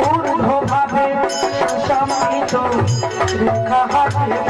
ঊর্ধ্বভাবে সুসম্মিত রেখা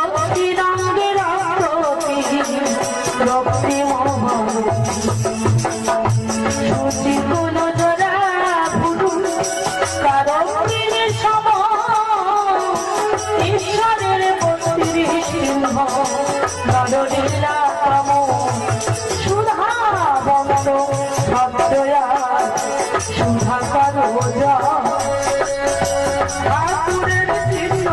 প্রাণের মন্দির সিংহ নরলীলা সুধা বন্ধ ভদ্রয়া সুধা করো ঠাকুরের চিহ্ন